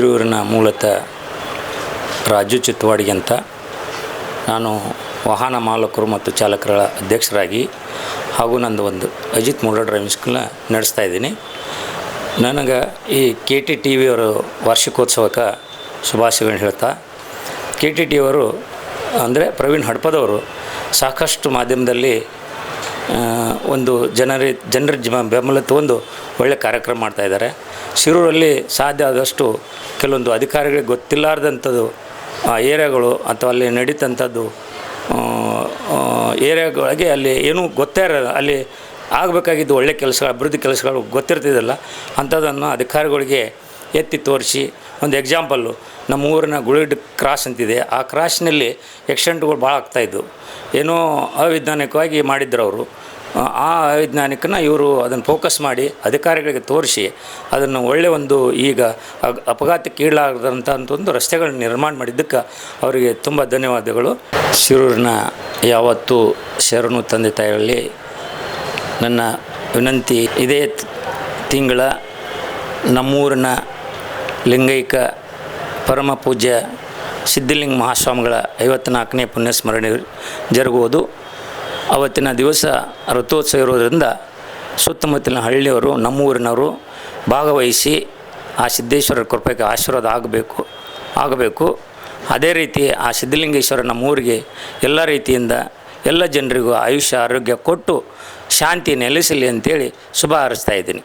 ಹಿರಿಯೂರಿನ ಮೂಲತಃ ರಾಜು ಚಿತ್ವಾಡಿ ಅಂತ ನಾನು ವಾಹನ ಮಾಲಕರು ಮತ್ತು ಚಾಲಕರ ಅಧ್ಯಕ್ಷರಾಗಿ ಹಾಗೂ ನಂದು ಒಂದು ಅಜಿತ್ ಮೂಡ ಡ್ರೈವಿಂಗ್ ಸ್ಕೂಲ್ನ ನಡೆಸ್ತಾ ಇದ್ದೀನಿ. ನನಗೆ ಈ ಕೆ ಟಿ ಟಿ ವಿಯವರು ವಾರ್ಷಿಕೋತ್ಸವಕ್ಕೆ ಶುಭಾಶಯಗಳನ್ನ ಹೇಳ್ತಾ, ಕೆ ಟಿ ಟಿ ಅವರು ಅಂದರೆ ಪ್ರವೀಣ್ ಹಡ್ಪದವರು ಸಾಕಷ್ಟು ಮಾಧ್ಯಮದಲ್ಲಿ ಒಂದು ಜನರ ಜನರ ಜ ಬೆಂಬಲ ತಗೊಂಡು ಒಳ್ಳೆ ಕಾರ್ಯಕ್ರಮ ಮಾಡ್ತಾಯಿದ್ದಾರೆ ಶಿರೂರಲ್ಲಿ ಸಾಧ್ಯ ಆದಷ್ಟು ಕೆಲವೊಂದು ಅಧಿಕಾರಿಗಳಿಗೆ ಗೊತ್ತಿಲ್ಲಾರ್ದಂಥದ್ದು, ಆ, ಏರಿಯಾಗಳು ಅಥವಾ ಅಲ್ಲಿ ನಡೀತಂಥದ್ದು ಏರಿಯಾಗಳಿಗೆ ಅಲ್ಲಿ ಏನೂ ಗೊತ್ತೇ ಇರಲ್ಲ. ಅಲ್ಲಿ ಆಗಬೇಕಾಗಿದ್ದು ಒಳ್ಳೆ ಕೆಲಸಗಳು, ಅಭಿವೃದ್ಧಿ ಕೆಲಸಗಳು ಗೊತ್ತಿರ್ತಿದ್ದಲ್ಲ. ಅಂಥದ್ದನ್ನು ಅಧಿಕಾರಿಗಳಿಗೆ ಎತ್ತಿ ತೋರಿಸಿ ಒಂದು ಎಕ್ಸಾಂಪಲ್ಲು ನಮ್ಮ ಊರಿನ ಗುಳಿಡ್ ಕ್ರಾಸ್ ಅಂತಿದೆ. ಆ ಕ್ರಾಸ್ನಲ್ಲಿ ಆಕ್ಸಿಡೆಂಟ್ಗಳು ಭಾಳ ಆಗ್ತಾಯಿದ್ವು ಏನೋ ಅವೈಜ್ಞಾನಿಕವಾಗಿ ಮಾಡಿದ್ರು ಅವರು. ಆ ಅವೈಜ್ಞಾನಿಕನ ಇವರು ಅದನ್ನು ಫೋಕಸ್ ಮಾಡಿ ಅಧಿಕಾರಿಗಳಿಗೆ ತೋರಿಸಿ ಅದನ್ನು ಒಳ್ಳೆಯ ಒಂದು ಈಗ ಅಪಘಾತಕ್ಕೆ ಈಡಾಗದಂಥ ಒಂದು ರಸ್ತೆಗಳನ್ನ ನಿರ್ಮಾಣ ಮಾಡಿದ್ದಕ್ಕೆ ಅವರಿಗೆ ತುಂಬ ಧನ್ಯವಾದಗಳು. ಶಿರೂರಿನ ಯಾವತ್ತೂ ಶರಣು ತಂದೆ ತಾಯಿಗಳಲ್ಲಿ ನನ್ನ ವಿನಂತಿ ಇದೇ ತಿಂಗಳ ನಮ್ಮೂರಿನ ಲಿಂಗೈಕ ಪರಮ ಪೂಜ್ಯ ಸಿದ್ಧಲಿಂಗ ಮಹಾಸ್ವಾಮಿಗಳ ಐವತ್ನಾಲ್ಕನೇ ಪುಣ್ಯಸ್ಮರಣೆ ಜರುಗುವುದು. ಅವತ್ತಿನ ದಿವಸ ರಥೋತ್ಸವ ಇರೋದರಿಂದ ಸುತ್ತಮುತ್ತಲಿನ ಹಳ್ಳಿಯವರು, ನಮ್ಮೂರಿನವರು ಭಾಗವಹಿಸಿ ಆ ಸಿದ್ದೇಶ್ವರರ ಕೃಪೆಗೆ ಆಶೀರ್ವಾದ ಆಗಬೇಕು ಆಗಬೇಕು. ಅದೇ ರೀತಿ ಆ ಸಿದ್ಧಲಿಂಗೇಶ್ವರ ನಮ್ಮೂರಿಗೆ ಎಲ್ಲ ರೀತಿಯಿಂದ ಎಲ್ಲ ಜನರಿಗೂ ಆಯುಷ್ಯ, ಆರೋಗ್ಯ ಕೊಟ್ಟು ಶಾಂತಿ ನೆಲೆಸಲಿ ಅಂತೇಳಿ ಶುಭ ಹಾರಿಸ್ತಾ ಇದ್ದೀನಿ.